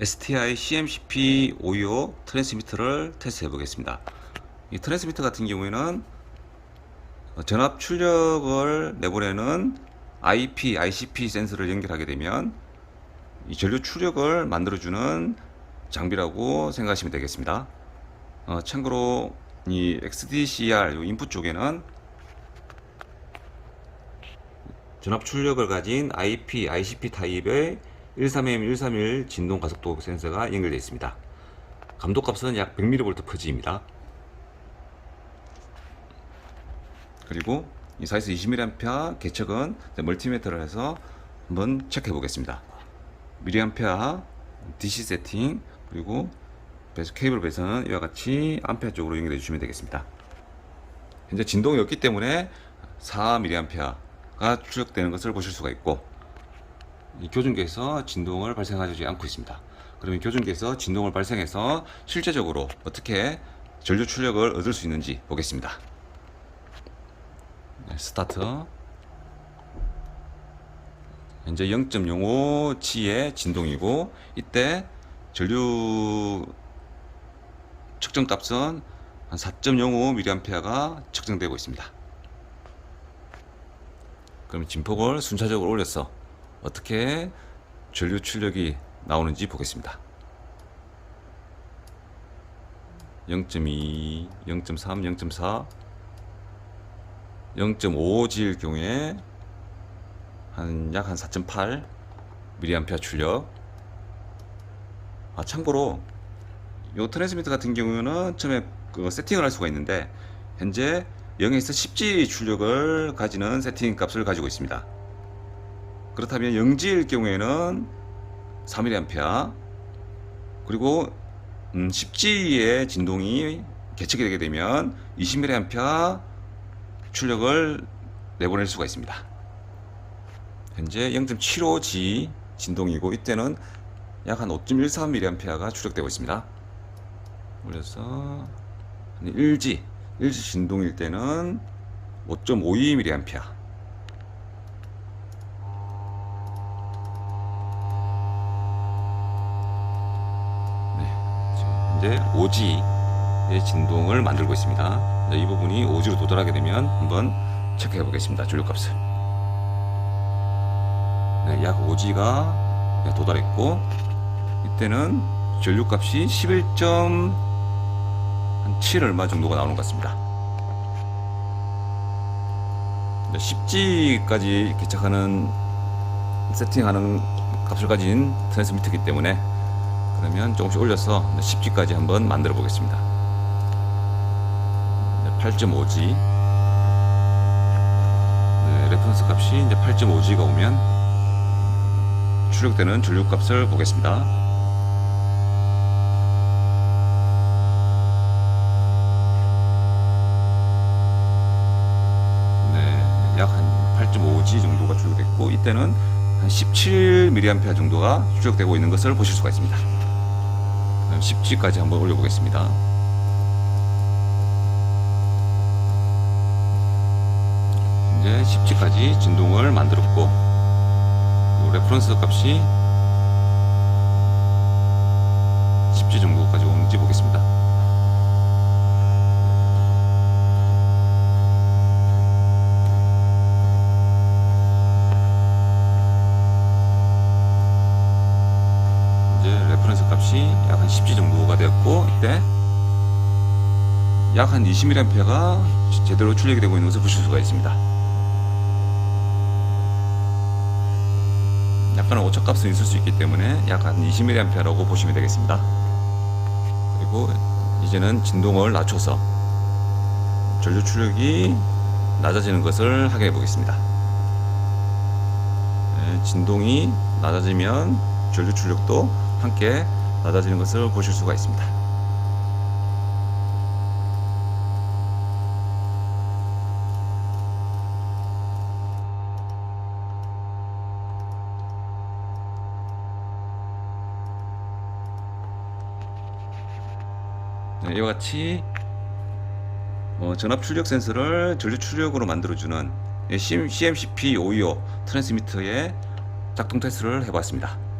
STI CMCP 525 트랜스미터를 테스트해 보겠습니다. 이 트랜스미터 같은 경우에는 어, 전압 출력을 내보내는 IP, ICP 센서를 연결하게 되면 이 전류 출력을 만들어주는 장비라고 생각하시면 되겠습니다. 어, 참고로 이 XDCR 요 인풋 쪽에는 전압 출력을 가진 IP, ICP 타입의 131M, 131 진동 가속도 센서가 연결되어 있습니다. 감도값은 약 100mV 퍼지입니다. 그리고 이 사이즈 20mA 개척은 멀티미터를 해서 한번 체크해 보겠습니다. 미리암페아 DC 세팅 그리고 케이블 배선은 이와 같이 암페아 쪽으로 연결해 주시면 되겠습니다. 현재 진동이 없기 때문에 4mA가 출력되는 것을 보실 수가 있고 이 교준기에서 진동을 발생하지 않고 있습니다. 그러면 교준기에서 진동을 발생해서 실제적으로 어떻게 전류 출력을 얻을 수 있는지 보겠습니다. 네, 스타트. 현재 0.05치의 진동이고 이때 전류 측정 값은 한 4.05mA가 측정되고 있습니다. 그럼 진폭을 순차적으로 올려서 어떻게 전류 출력이 나오는지 보겠습니다. 0.2, 0.3, 0.4, 0.5질 경우에 한 약 한 4.8 mA 출력. 아 참고로 요 트랜스미터 같은 경우는 처음에 그 세팅을 할 수가 있는데 현재 0에서 10G 출력을 가지는 세팅 값을 가지고 있습니다. 그렇다면 0G일 경우에는 3mA 그리고 음, 10G의 진동이 개척이 되게 되면 20mA 출력을 내보낼 수가 있습니다. 현재 0.75G 진동이고 이때는 약 한 5.13mA가 출력되고 있습니다. 올려서 1G 1G 진동일 때는 5.52mA 현재 5G의 진동을 만들고 있습니다. 이 부분이 5G로 도달하게 되면 한번 체크해 보겠습니다. 전류값을. 네, 약 5G가 도달했고 이때는 전류값이 11.7 얼마 정도가 나오는 것 같습니다. 10G까지 개척하는 세팅하는 값을 가진 트랜스미터이기 때문에 그러면 조금씩 올려서 10G까지 한번 만들어 보겠습니다. 8.5G. 네, 레퍼런스 값이 이제 8.5G가 오면 출력되는 전류 값을 보겠습니다. 네, 약 한 8.5G 정도가 출력됐고 이때는 한 17mA 정도가 출력되고 있는 것을 보실 수가 있습니다. 10G까지 한번 올려보겠습니다. 이제 10G까지 진동을 만들었고 레퍼런스 값이 10G 정도까지 오는지 보겠습니다. 이제 레퍼런스 값이 약 한 10G 정도가 되었고 이때 약 한 20mA가 제대로 출력이 되고 있는 것을 보실 수가 있습니다. 약간의 오차값은 있을 수 있기 때문에 약 한 20mA라고 보시면 되겠습니다. 그리고 이제는 진동을 낮춰서 전류 출력이 낮아지는 것을 확인해 보겠습니다. 네, 진동이 낮아지면 전류 출력도 함께 낮아지는 것을 보실 수가 있습니다. 네, 이와 같이 어, 전압 출력 센서를 전류 출력으로 만들어주는 CMCP 525 트랜스미터의 작동 테스트를 해봤습니다.